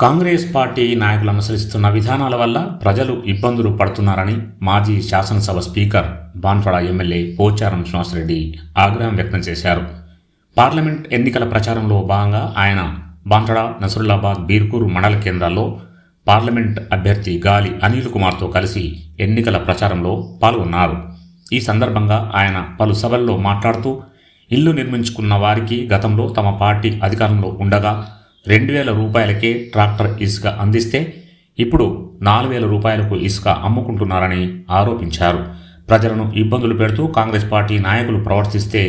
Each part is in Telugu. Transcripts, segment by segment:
కాంగ్రెస్ పార్టీ నాయకులు అనుసరిస్తున్న విధానాల వల్ల ప్రజలు ఇబ్బందులు పడుతున్నారని మాజీ శాసనసభ స్పీకర్ బాన్ఫడ ఎమ్మెల్యే పోచారం శ్రీనివాసరెడ్డి ఆగ్రహం వ్యక్తం చేశారు. పార్లమెంట్ ఎన్నికల ప్రచారంలో భాగంగా ఆయన బాన్ఫడ నసరుల్లాబాద్ బీర్కూరు మండల కేంద్రాల్లో పార్లమెంట్ అభ్యర్థి గాలి అనిల్ కుమార్తో కలిసి ఎన్నికల ప్రచారంలో పాల్గొన్నారు. ఈ సందర్భంగా ఆయన పలు సభల్లో మాట్లాడుతూ ఇల్లు నిర్మించుకున్న వారికి గతంలో తమ పార్టీ అధికారంలో ఉండగా రెండు వేల రూపాయలకే ట్రాక్టర్ ఇసుక అందిస్తే ఇప్పుడు నాలుగు వేల రూపాయలకు ఇసుక అమ్ముకుంటున్నారని ఆరోపించారు. ప్రజలను ఇబ్బందులు పెడుతూ కాంగ్రెస్ పార్టీ నాయకులు ప్రవర్తిస్తే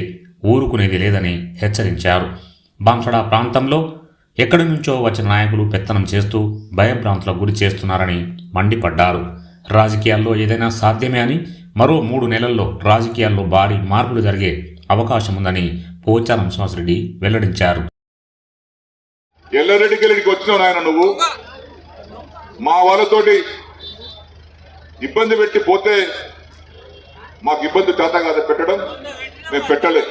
ఊరుకునేది లేదని హెచ్చరించారు. బాంసడా ప్రాంతంలో ఎక్కడి నుంచో వచ్చిన నాయకులు పెత్తనం చేస్తూ భయభ్రాంతులకు గురి చేస్తున్నారని మండిపడ్డారు. రాజకీయాల్లో ఏదైనా సాధ్యమే అని మరో మూడు నెలల్లో రాజకీయాల్లో భారీ మార్పులు జరిగే అవకాశం ఉందని పోచారం శ్రీనివాసరెడ్డి వెల్లడించారు. ఎల్లారెడ్డికి వెళ్ళికి వచ్చినావు నాయన నువ్వు. మా వాళ్ళతోటి ఇబ్బంది పెట్టి పోతే మాకు ఇబ్బంది చేత కాదు పెట్టడం. మేము పెట్టలే.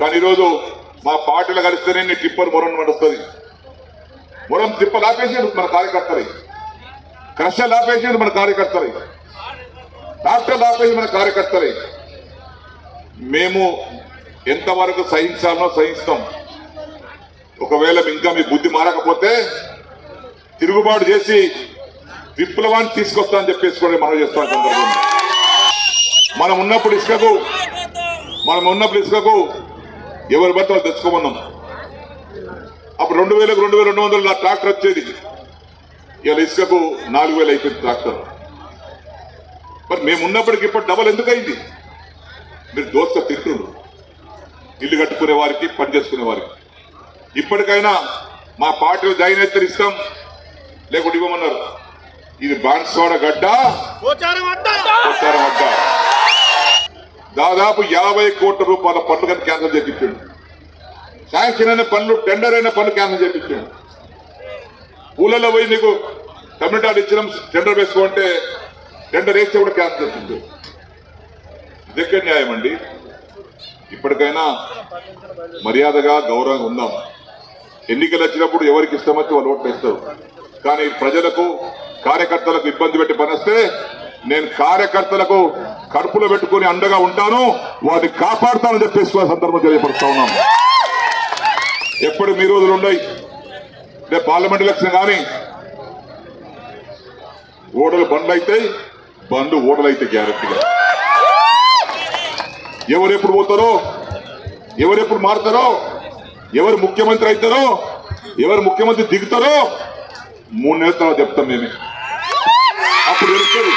కానీ ఈరోజు మా పార్టీలు కలిస్తేనే నీ టిప్పర్ మొరం నడుస్తుంది. మొరం తిప్పలు ఆపేసాడు మన కార్యకర్తలు. క్రషలు ఆపేసాడు మన కార్యకర్తలు. డాక్టర్లు ఆపేసి మన కార్యకర్తలే. మేము ఎంతవరకు సహించాలనో సహిస్తాం. ఒకవేళ ఇంకా మీ బుద్ధి మారకపోతే తిరుగుబాటు చేసి విప్లవాన్ని తీసుకొస్తా అని చెప్పేసి కూడా మనం చేస్తాం సందర్భంగా మనం ఉన్నప్పుడు ఇసుకకు మనం ఉన్నప్పుడు ఇసుకకు ఎవరి బట్టి వాళ్ళు తెచ్చుకోమన్నాం. అప్పుడు రెండు వేలకు రెండు వేల రెండు వందలు నా ట్రాక్టర్ వచ్చేది. ఇలా ఇసుకకు నాలుగు వేలు అయిపోయింది ట్రాక్టర్. మరి మేము ఉన్నప్పటికి ఇప్పుడు డబల్ ఎందుకు అయింది మీరు దోస్త తింటుండ్రు ఇల్లు కట్టుకునే వారికి పని చేసుకునే వారికి. ఇప్పటికైనా మా పార్టీలో అయితే ఇస్తాం. లేకుంటే ఇవ్వమన్నారు. ఇది బాన్స్వాడ గడ్డ. అడ్డా. దాదాపు యాభై కోట్ల రూపాయల పనులు కానీ క్యాన్సిల్ చేపించాడు. శాంక్షన్ అయిన పనులు టెండర్ అయిన పనులు క్యాన్సిల్ చేపించాడు. పూలలో పోయి నీకు కమ్యూనిటీ ఆర్డర్ ఇచ్చినాం టెండర్ వేసుకోమంటే టెండర్ వేస్తే కూడా క్యాన్సిల్ చేసింది ఇది ఎక్కడ న్యాయం అండి ఇప్పటికైనా మర్యాదగా గౌరవంగా ఉందాం ఎన్నికలు వచ్చినప్పుడు ఎవరికి ఇష్టం వచ్చి వాళ్ళు ఓట్లు వేస్తారు. కానీ ప్రజలకు కార్యకర్తలకు ఇబ్బంది పెట్టి పనిస్తే నేను కార్యకర్తలకు కడుపులో పెట్టుకుని అండగా ఉంటాను వాటిని కాపాడుతానని చెప్పేసి సందర్భం తెలియపరుస్తా ఉన్నాను ఎప్పుడు మీ రోజులు ఉన్నాయి రేపు పార్లమెంట్ ఎలక్షన్ కానీ ఓడలు బండ్లు అయితే బండ్లు ఓడలు అయితే గ్యారెంటీగా. ఎవరెప్పుడు పోతారో ఎవరెప్పుడు మారుతారో ఎవరు ముఖ్యమంత్రి అవుతారో ఎవరు ముఖ్యమంత్రి దిగుతారో మూడు నెలల తర్వాత చెప్తాం మేమే. అప్పుడు తెలుస్తుంది.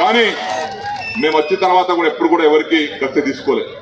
కానీ మేము వచ్చిన తర్వాత కూడా ఎప్పుడు కూడా ఎవరికి ఖర్చు తీసుకోలేదు.